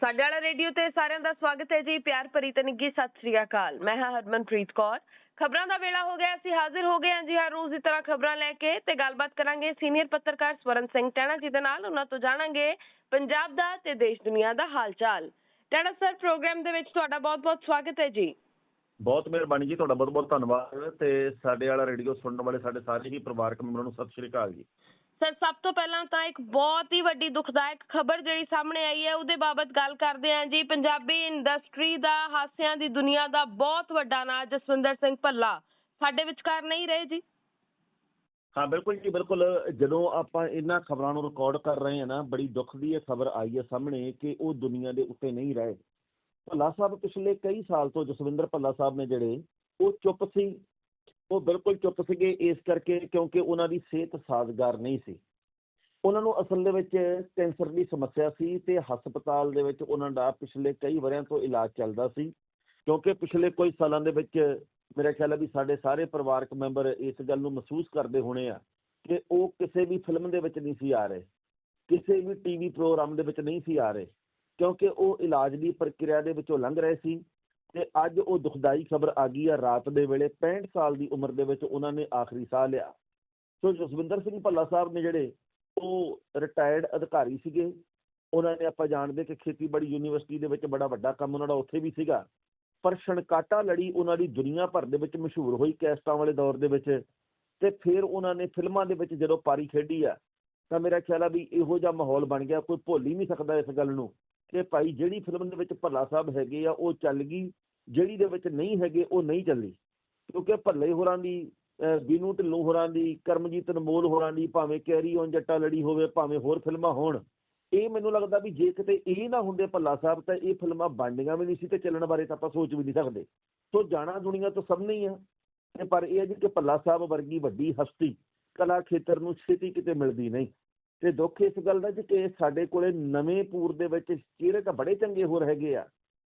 ਸਾਡੇ ਵਾਲਾ ਰੇਡੀਓ ਤੇ ਸਾਰਿਆਂ ਦਾ ਸਵਾਗਤ ਹੈ ਜੀ। ਪਿਆਰ ਭਰੀ ਤੇ ਸਤਿ ਸ੍ਰੀ ਅਕਾਲ। ਮੈਂ ਹਾਂ ਹਰਮਨਪ੍ਰੀਤ ਕੌਰ। ਖਬਰਾਂ ਦਾ ਵੇਲਾ ਹੋ ਗਿਆ, ਅਸੀਂ ਹਾਜ਼ਰ ਹੋ ਗਏ ਹਾਂ ਜੀ ਹਰ ਰੋਜ਼ ਦੀ ਤਰ੍ਹਾਂ ਖਬਰਾਂ ਲੈ ਕੇ ਤੇ ਗੱਲਬਾਤ ਕਰਾਂਗੇ ਸੀਨੀਅਰ ਪੱਤਰਕਾਰ ਸਵਰਨ ਸਿੰਘ ਟੈਣਾ ਜੀ ਦੇ ਨਾਲ। ਉਹਨਾਂ ਤੋਂ ਜਾਣਾਂਗੇ ਪੰਜਾਬ ਦਾ ਤੇ ਦੇਸ਼ ਦੁਨੀਆ ਦਾ ਹਾਲ ਚਾਲ ਟੈਣਾ ਸਰ, ਪ੍ਰੋਗਰਾਮ ਦੇ ਵਿੱਚ ਤੁਹਾਡਾ ਬਹੁਤ-ਬਹੁਤ ਸਵਾਗਤ ਹੈ ਜੀ। ਬਹੁਤ ਮਿਹਰਬਾਨੀ ਜੀ, ਤੁਹਾਡਾ ਬਹੁਤ ਬਹੁਤ ਧੰਨਵਾਦ ਤੇ ਸਾਡੇ ਵਾਲਾ ਰੇਡੀਓ ਸੁਣਨ ਵਾਲੇ ਸਾਡੇ ਸਾਰੇ ਹੀ ਪਰਿਵਾਰਕ ਮੈਂਬਰਾਂ ਨੂੰ ਸਤਿ ਸ਼੍ਰੀ ਅਕਾਲ ਜੀ। ਸਰ, ਸਭ ਤੋਂ ਪਹਿਲਾਂ ਤਾਂ ਇੱਕ ਬਹੁਤ ਹੀ ਵੱਡੀ ਦੁਖਦਾਇਕ ਖਬਰ ਜਿਹੜੀ ਸਾਹਮਣੇ ਆਈ ਹੈ, ਉਹਦੇ ਬਾਬਤ ਗੱਲ ਕਰਦੇ ਹਾਂ ਜੀ। ਪੰਜਾਬੀ ਇੰਡਸਟਰੀ ਦਾ ਹਾਸਿਆਂ ਦੀ ਦੁਨੀਆ ਦਾ ਬਹੁਤ ਵੱਡਾ ਨਾਂ ਜਸਵਿੰਦਰ ਸਿੰਘ ਭੱਲਾ। ਸਾਡੇ ਵਿਚਕਾਰ ਨਹੀਂ ਰਹੇ ਜੀ? ਹਾਂ, ਬਿਲਕੁਲ ਜੀ, ਬਿਲਕੁਲ। ਜਦੋਂ ਆਪਾਂ ਇਹਨਾਂ ਖਬਰਾਂ ਨੂੰ ਰਿਕਾਰਡ ਕਰ ਰਹੇ ਹਾਂ ਨਾ, ਬੜੀ ਦੁੱਖ ਦੀ ਇਹ ਖਬਰ ਆਈ ਹੈ ਸਾਹਮਣੇ ਕਿ ਉਹ ਦੁਨੀਆ ਦੇ ਉੱਤੇ ਨਹੀਂ ਰਹੇ। ਭੱਲਾ ਸਾਹਿਬ ਪਿਛਲੇ ਕਈ ਸਾਲ ਤੋਂ ਜਸਵਿੰਦਰ ਭੱਲਾ ਸਾਹਿਬ ਨੇ ਜਿਹੜੇ, ਉਹ ਚੁੱਪ ਸੀ। ਉਹ ਬਿਲਕੁਲ ਚੁੱਪ ਸੀਗੇ ਇਸ ਕਰਕੇ ਕਿਉਂਕਿ ਉਹਨਾਂ ਦੀ ਸਿਹਤ ਸਾਜ਼ਗਾਰ ਨਹੀਂ ਸੀ। ਉਹਨਾਂ ਨੂੰ ਅਸਲ ਦੇ ਵਿੱਚ ਕੈਂਸਰ ਦੀ ਸਮੱਸਿਆ ਸੀ ਤੇ ਹਸਪਤਾਲ ਦੇ ਵਿੱਚ ਉਹਨਾਂ ਦਾ ਪਿਛਲੇ ਕਈ ਵਰਿਆਂ ਤੋਂ ਇਲਾਜ ਚੱਲਦਾ ਸੀ। ਕਿਉਂਕਿ ਪਿਛਲੇ ਕੁਝ ਸਾਲਾਂ ਦੇ ਵਿੱਚ ਮੇਰਾ ਖਿਆਲ ਹੈ ਵੀ ਸਾਡੇ ਸਾਰੇ ਪਰਿਵਾਰਕ ਮੈਂਬਰ ਇਸ ਗੱਲ ਨੂੰ ਮਹਿਸੂਸ ਕਰਦੇ ਹੋਣੇ ਆ ਕਿ ਉਹ ਕਿਸੇ ਵੀ ਫਿਲਮ ਦੇ ਵਿੱਚ ਨਹੀਂ ਸੀ ਆ ਰਹੇ। ਕਿਸੇ ਵੀ ਟੀਵੀ ਪ੍ਰੋਗਰਾਮ ਦੇ ਵਿੱਚ ਨਹੀਂ ਸੀ ਆ ਰਹੇ। ਕਿਉਂਕਿ ਉਹ ਇਲਾਜ ਦੀ ਪ੍ਰਕਿਰਿਆ ਦੇ ਵਿੱਚੋਂ ਲੰਘ ਰਹੇ ਸੀ। ਤੇ ਅੱਜ ਉਹ ਦੁਖਦਾਈ ਖਬਰ ਆ ਗਈ ਆ ਰਾਤ ਦੇ ਵੇਲੇ 65 ਸਾਲ ਦੀ ਉਮਰ ਦੇ ਵਿੱਚ ਉਹਨਾਂ ਨੇ ਆਖਰੀ ਸਾਹ ਲਿਆ। ਸੋ ਜਸਵਿੰਦਰ ਸਿੰਘ ਭੱਲਾ ਸਾਹਿਬ ਨੇ ਜਿਹੜੇ ਉਹ ਰਿਟਾਇਰਡ ਅਧਿਕਾਰੀ ਸੀਗੇ, ਉਹਨਾਂ ਨੇ ਆਪਾਂ ਜਾਣਦੇ ਕਿ ਖੇਤੀਬਾੜੀ ਯੂਨੀਵਰਸਿਟੀ ਦੇ ਵਿੱਚ ਬੜਾ ਵੱਡਾ ਕੰਮ ਉਹਨਾਂ ਦਾ ਉੱਥੇ ਵੀ ਸੀਗਾ। ਪਰ ਛਣਕਾਟਾ ਲੜੀ ਉਹਨਾਂ ਦੀ ਦੁਨੀਆ ਭਰ ਦੇ ਵਿੱਚ ਮਸ਼ਹੂਰ ਹੋਈ ਕੈਸਟਾਂ ਵਾਲੇ ਦੌਰ ਦੇ ਵਿੱਚ ਤੇ ਫਿਰ ਉਹਨਾਂ ਨੇ ਫਿਲਮਾਂ ਦੇ ਵਿੱਚ ਜਦੋਂ ਪਾਰੀ ਖੇਡੀ ਆ, ਤਾਂ ਮੇਰਾ ਖਿਆਲ ਆ ਵੀ ਇਹੋ ਜਿਹਾ ਮਾਹੌਲ ਬਣ ਗਿਆ, ਕੋਈ ਭੁੱਲ ਹੀ ਨਹੀਂ ਸਕਦਾ ਇਸ ਗੱਲ ਨੂੰ। ਕਿ ਭਾਈ ਜਿਹੜੀ ਫਿਲਮ ਦੇ ਵਿੱਚ ਭੱਲਾ ਸਾਹਿਬ ਹੈਗੇ ਆ, ਉਹ ਚੱਲ ਗਈ, ਜਿਹੜੀ ਦੇ ਵਿੱਚ ਨਹੀਂ ਹੈਗੇ, ਉਹ ਨਹੀਂ ਚੱਲੀ। ਕਿਉਂਕਿ ਭੱਲੇ ਹੋਰਾਂ ਦੀ, ਅਹ ਬੀਨੂ ਢਿੱਲੋਂ ਹੋਰਾਂ ਦੀ, ਕਰਮਜੀਤ ਅਨਮੋਲ ਹੋਰਾਂ ਦੀ, ਭਾਵੇਂ ਕੈਰੀ ਔਨ ਜੱਟਾ ਲੜੀ ਹੋਵੇ, ਭਾਵੇਂ ਹੋਰ ਫਿਲਮਾਂ ਹੋਣ, ਇਹ ਮੈਨੂੰ ਲੱਗਦਾ ਵੀ ਜੇ ਕਿਤੇ ਇਹ ਨਾ ਹੁੰਦੇ ਭੱਲਾ ਸਾਹਿਬ, ਤਾਂ ਇਹ ਫਿਲਮਾਂ ਬਣਨੀਆਂ ਵੀ ਨਹੀਂ ਸੀ ਤੇ ਚੱਲਣ ਬਾਰੇ ਤਾਂ ਆਪਾਂ ਸੋਚ ਵੀ ਨਹੀਂ ਸਕਦੇ। ਸੋ ਜਾਣਾ ਦੁਨੀਆ ਤੋਂ ਸਭ ਨਹੀਂ ਆ। ਪਰ ਇਹ ਹੈ ਜੀ ਕਿ ਭੱਲਾ ਸਾਹਿਬ ਵਰਗੀ ਵੱਡੀ ਹਸਤੀ ਕਲਾ ਖੇਤਰ ਨੂੰ ਛੇਤੀ ਕਿਤੇ ਮਿਲਦੀ ਨਹੀਂ। ਤੇ ਦੁੱਖ ਇਸ ਗੱਲ ਦਾ ਜੀ ਕਿ ਸਾਡੇ ਕੋਲੇ ਨਵੇਂ ਪੂਰ ਦੇ ਵਿੱਚ ਚਿਹਰੇ ਤਾਂ ਬੜੇ ਚੰਗੇ ਹੋਰ ਹੈਗੇ ਆ,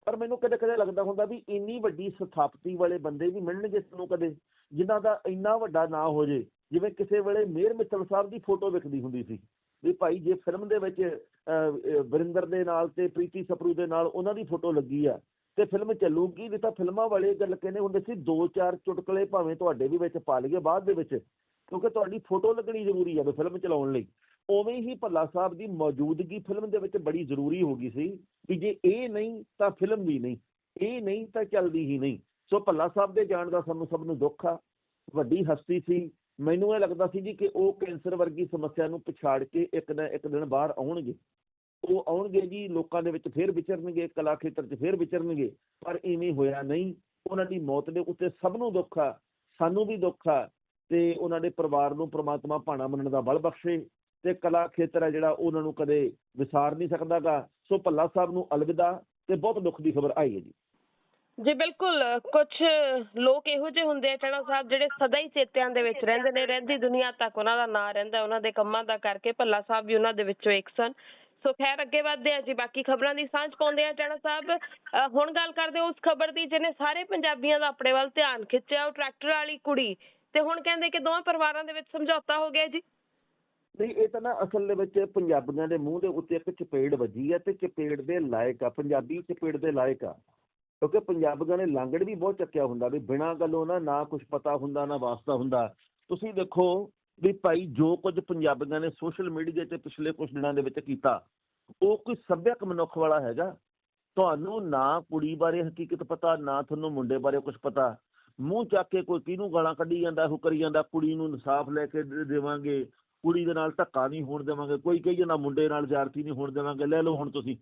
ਪਰ ਮੈਨੂੰ ਕਦੇ ਕਦੇ ਲੱਗਦਾ ਹੁੰਦਾ ਵੀ ਇੰਨੀ ਵੱਡੀ ਸਥਾਪਤੀ ਵਾਲੇ ਬੰਦੇ ਵੀ ਮਿਲਣਗੇ ਸਾਨੂੰ ਕਦੇ, ਜਿਨ੍ਹਾਂ ਦਾ ਇੰਨਾ ਵੱਡਾ ਨਾਂ ਹੋ ਜੇ, ਜਿਵੇਂ ਕਿਸੇ ਵੇਲੇ ਮੇਰ ਮਿੱਤਲ ਸਾਹਿਬ ਦੀ ਫੋਟੋ ਵਿਖਦੀ ਹੁੰਦੀ ਸੀ, ਵੀ ਭਾਈ ਜੇ ਫਿਲਮ ਦੇ ਵਿੱਚ ਵਰਿੰਦਰ ਦੇ ਨਾਲ ਤੇ ਪ੍ਰੀਤੀ ਸਪਰੂ ਦੇ ਨਾਲ ਉਹਨਾਂ ਦੀ ਫੋਟੋ ਲੱਗੀ ਆ, ਤੇ ਫਿਲਮ ਚੱਲੂਗੀ ਨਹੀਂ ਤਾਂ ਫਿਲਮਾਂ ਵਾਲੇ ਗੱਲ ਕਹਿੰਦੇ ਹੁੰਦੇ ਸੀ, ਦੋ ਚਾਰ ਚੁਟਕਲੇ ਭਾਵੇਂ ਤੁਹਾਡੇ ਵੀ ਵਿੱਚ ਪਾ ਲਈਏ ਬਾਅਦ ਦੇ ਵਿੱਚ, ਕਿਉਂਕਿ ਤੁਹਾਡੀ ਫੋਟੋ ਲੱਗਣੀ ਜ਼ਰੂਰੀ ਆ ਫਿਲਮ ਚਲਾਉਣ ਲਈ। ਉਵੇਂ ਹੀ ਭੱਲਾ ਸਾਹਿਬ ਦੀ ਮੌਜੂਦਗੀ ਫਿਲਮ ਦੇ ਵਿੱਚ ਬੜੀ ਜ਼ਰੂਰੀ ਹੋ ਗਈ ਸੀ ਵੀ ਜੇ ਇਹ ਨਹੀਂ ਤਾਂ ਫਿਲਮ ਵੀ ਨਹੀਂ, ਇਹ ਨਹੀਂ ਤਾਂ ਚੱਲਦੀ ਹੀ ਨਹੀਂ। ਸੋ ਭੱਲਾ ਸਾਹਿਬ ਦੇ ਜਾਣ ਦਾ ਸਾਨੂੰ ਸਭ ਨੂੰ ਦੁੱਖ ਆ। ਵੱਡੀ ਹਸਤੀ ਸੀ। ਮੈਨੂੰ ਇਹ ਲੱਗਦਾ ਸੀ ਜੀ ਕਿ ਉਹ ਕੈਂਸਰ ਵਰਗੀ ਸਮੱਸਿਆ ਨੂੰ ਪਛਾੜ ਕੇ ਇੱਕ ਨਾ ਇੱਕ ਦਿਨ ਬਾਹਰ ਆਉਣਗੇ। ਉਹ ਆਉਣਗੇ ਜੀ, ਲੋਕਾਂ ਦੇ ਵਿੱਚ ਫੇਰ ਵਿਚਰਨਗੇ, ਕਲਾ ਖੇਤਰ 'ਚ ਫੇਰ ਵਿਚਰਨਗੇ, ਪਰ ਇਵੇਂ ਹੋਇਆ ਨਹੀਂ। ਉਹਨਾਂ ਦੀ ਮੌਤ ਦੇ ਉੱਤੇ ਸਭ ਨੂੰ ਦੁੱਖ ਆ, ਸਾਨੂੰ ਵੀ ਦੁੱਖ ਆ ਤੇ ਉਹਨਾਂ ਦੇ ਪਰਿਵਾਰ ਨੂੰ ਪ੍ਰਮਾਤਮਾ ਭਾਣਾ ਮੰਨਣ ਦਾ ਬਲ ਬਖਸ਼ੇ। ਤੇ ਕਲਾ ਖੇਤਰ ਹੈ ਜਿਹੜਾ ਉਹਨਾਂ ਨੂੰ ਕਦੇ ਵਿਸਾਰ ਨਹੀਂ ਸਕਦਾਗਾ। ਸੋ ਭੱਲਾ ਸਾਹਿਬ ਨੂੰ ਅਲਵਿਦਾ ਤੇ ਬਹੁਤ ਦੁੱਖ ਦੀ ਖਬਰ ਆਈ ਹੈ ਜੀ। ਜੀ, ਬਿਲਕੁਲ। ਕੁਝ ਲੋਕ ਇਹੋ ਜਿਹੇ ਹੁੰਦੇ ਆ ਟਣਾ ਸਾਹਿਬ ਜਿਹੜੇ ਸਦਾ ਹੀ ਚੇਤਿਆਂ ਦੇ ਵਿੱਚ ਰਹਿੰਦੇ ਨੇ, ਰਹਿੰਦੀ ਦੁਨੀਆ ਤੱਕ ਉਹਨਾਂ ਦਾ ਨਾਂ ਰਹਿੰਦਾ, ਉਹਨਾਂ ਦੇ ਕੰਮਾਂ ਦਾ ਕਰਕੇ ਭੱਲਾ ਸਾਹਿਬ ਵੀ ਉਹਨਾਂ ਦੇ ਵਿੱਚੋਂ ਇੱਕ ਸਨ। ਸੋ ਖੈਰ, ਅੱਗੇ ਵਧਦੇ ਆ ਜੀ, ਬਾਕੀ ਖਬਰਾਂ ਦੀ ਸਾਂਝ ਪਾਉਂਦੇ ਆ ਟਣਾ ਸਾਹਿਬ। ਹੁਣ ਗੱਲ ਕਰਦੇ ਉਸ ਖਬਰ ਦੀ ਜਿਹਨੇ ਸਾਰੇ ਪੰਜਾਬੀਆਂ ਦਾ ਆਪਣੇ ਵੱਲ ਧਿਆਨ ਖਿੱਚਿਆ, ਉਹ ਟਰੈਕਟਰ ਵਾਲੀ ਕੁੜੀ। ਤੇ ਹੁਣ ਕਹਿੰਦੇ ਕਿ ਦੋਵਾਂ ਪਰਿਵਾਰਾਂ ਦੇ ਵਿੱਚ ਸਮਝੌਤਾ ਹੋ ਗਿਆ ਜੀ। ਨਹੀਂ, ਇਹ ਤਾਂ ਨਾ ਅਸਲ ਦੇ ਵਿੱਚ ਪੰਜਾਬੀਆਂ ਦੇ ਮੂੰਹ ਦੇ ਉੱਤੇ ਇੱਕ ਚਪੇੜ ਵੱਜੀ ਹੈ ਤੇ ਚਪੇੜ ਦੇ ਲਾਇਕ ਆ, ਪੰਜਾਬੀ ਚਪੇੜ ਦੇ ਲਾਇਕ ਆ। ਕਿਉਂਕਿ ਪੰਜਾਬੀਆਂ ਨੇ ਲਾਂਗੜ ਵੀ ਬਹੁਤ ਚੱਕਿਆ ਹੁੰਦਾ ਵੀ ਬਿਨਾਂ ਗੱਲੋਂ ਨਾ ਨਾ ਕੁਝ ਪਤਾ ਹੁੰਦਾ, ਨਾ ਵਾਸਤਾ ਹੁੰਦਾ। ਤੁਸੀਂ ਦੇਖੋ ਵੀ ਭਾਈ ਜੋ ਕੁਝ ਪੰਜਾਬੀਆਂ ਨੇ ਸੋਸ਼ਲ ਮੀਡੀਆ ਤੇ ਪਿਛਲੇ ਕੁਝ ਦਿਨਾਂ ਦੇ ਵਿੱਚ ਕੀਤਾ, ਉਹ ਕੋਈ ਸੱਭਿਅਕ ਮਨੁੱਖ ਵਾਲਾ ਹੈਗਾ। ਤੁਹਾਨੂੰ ਨਾ ਕੁੜੀ ਬਾਰੇ ਹਕੀਕਤ ਪਤਾ, ਨਾ ਤੁਹਾਨੂੰ ਮੁੰਡੇ ਬਾਰੇ ਕੁਝ ਪਤਾ। ਮੂੰਹ ਚੱਕ ਕੇ ਕੋਈ ਕਿਹਨੂੰ ਗਾਲਾਂ ਕੱਢੀ ਜਾਂਦਾ, ਉਹ ਕਰੀ ਜਾਂਦਾ, ਕੁੜੀ ਨੂੰ ਇਨਸਾਫ ਲੈ ਕੇ ਦੇਵਾਂਗੇ। ਕੁੜੀ ਦੇ ਨਾਲ ਧੱਕਾ ਨਹੀਂ ਹੋਣ ਦੇਵਾਂਗੇ, ਕੋਈ ਕਹੀ ਜਾਂਦਾ ਮੁੰਡੇ ਨਾਲ ਜ਼ਿਆਦਤੀ ਨਹੀਂ ਹੋਣ ਦੇਵਾਂਗੇ, ਲੈ ਲਓ ਹੁਣ ਤੁਸੀਂ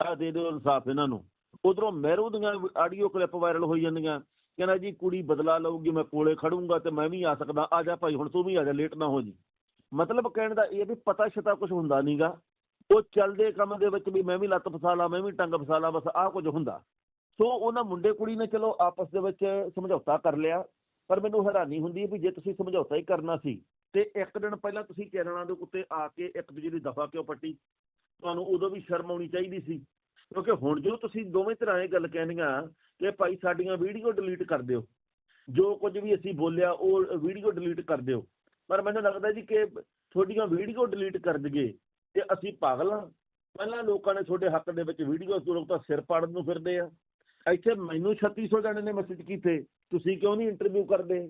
ਆ ਦੇ ਦਿਓ ਇਨਸਾਫ ਇਹਨਾਂ ਨੂੰ। ਉਧਰੋਂ ਮਹਿਰੂ ਦੀਆਂ ਆਡੀਓ ਕਲਿੱਪ ਵਾਇਰਲ ਹੋਈ ਜਾਂਦੀਆਂ, ਕਹਿੰਦਾ ਜੀ ਕੁੜੀ ਬਦਲਾ ਲਊਗੀ, ਮੈਂ ਕੋਲੇ ਖੜੂੰਗਾ ਤੇ ਮੈਂ ਵੀ ਆ ਸਕਦਾ, ਆ ਜਾ ਭਾਈ, ਹੁਣ ਤੂੰ ਵੀ ਆ ਜਾ, ਲੇਟ ਨਾ ਹੋ ਜੀ। ਮਤਲਬ ਕਹਿਣ ਦਾ ਇਹ ਵੀ ਪਤਾ ਛਤਾ ਕੁਝ ਹੁੰਦਾ ਨਹੀਂਗਾ ਉਹ ਚੱਲਦੇ ਕੰਮ ਦੇ ਵਿੱਚ ਵੀ ਮੈਂ ਵੀ ਲੱਤ ਫਸਾ ਲਾ, ਮੈਂ ਵੀ ਟੰਗ ਫਸਾ ਲਾ, ਬਸ ਆਹ ਕੁਝ ਹੁੰਦਾ। ਸੋ ਉਹਨਾਂ ਮੁੰਡੇ ਕੁੜੀ ਨੇ ਚਲੋ ਆਪਸ ਦੇ ਵਿੱਚ ਸਮਝੌਤਾ ਕਰ ਲਿਆ, ਪਰ ਮੈਨੂੰ ਹੈਰਾਨੀ ਹੁੰਦੀ ਹੈ ਵੀ ਜੇ ਤੁਸੀਂ ਸਮਝੌਤਾ ਹੀ ਕਰਨਾ ਸੀ ਤੇ ਇੱਕ ਦਿਨ ਪਹਿਲਾਂ ਤੁਸੀਂ ਚੈਨਲਾਂ ਦੇ ਉੱਤੇ ਆ ਕੇ ਇੱਕ ਦੂਜੇ ਦੀ ਦਫਾ ਕਿਉਂ ਪੱਟੀ? ਤੁਹਾਨੂੰ ਉਦੋਂ ਵੀ ਸ਼ਰਮ ਆਉਣੀ ਚਾਹੀਦੀ ਸੀ। ਕਿਉਂਕਿ ਹੁਣ ਜੋ ਤੁਸੀਂ ਦੋਵੇਂ ਤਰ੍ਹਾਂ ਇਹ ਗੱਲ ਕਹਿੰਦੀਆਂ ਕਿ ਭਾਈ ਸਾਡੀਆਂ ਵੀਡੀਓ ਡਿਲੀਟ ਕਰ ਦਿਓ, ਜੋ ਕੁਝ ਵੀ ਅਸੀਂ ਬੋਲਿਆ ਉਹ ਵੀਡੀਓ ਡਿਲੀਟ ਕਰ ਦਿਓ। ਪਰ ਮੈਨੂੰ ਲੱਗਦਾ ਜੀ ਕਿ ਤੁਹਾਡੀਆਂ ਵੀਡੀਓ ਡਿਲੀਟ ਕਰ ਦਈਏ ਤੇ ਅਸੀਂ ਪਾਗਲ ਹਾਂ। ਪਹਿਲਾਂ ਲੋਕਾਂ ਨੇ ਤੁਹਾਡੇ ਹੱਕ ਦੇ ਵਿੱਚ ਵੀਡੀਓ ਤੋਂ ਲੋਕ ਤਾਂ ਸਿਰ ਪਾੜਨ ਨੂੰ ਫਿਰਦੇ ਆ। ਇੱਥੇ ਮੈਨੂੰ 3600 ਜਣੇ ਨੇ ਮੈਸੇਜ ਕੀਤੇ, ਤੁਸੀਂ ਕਿਉਂ ਨਹੀਂ ਇੰਟਰਵਿਊ ਕਰਦੇ?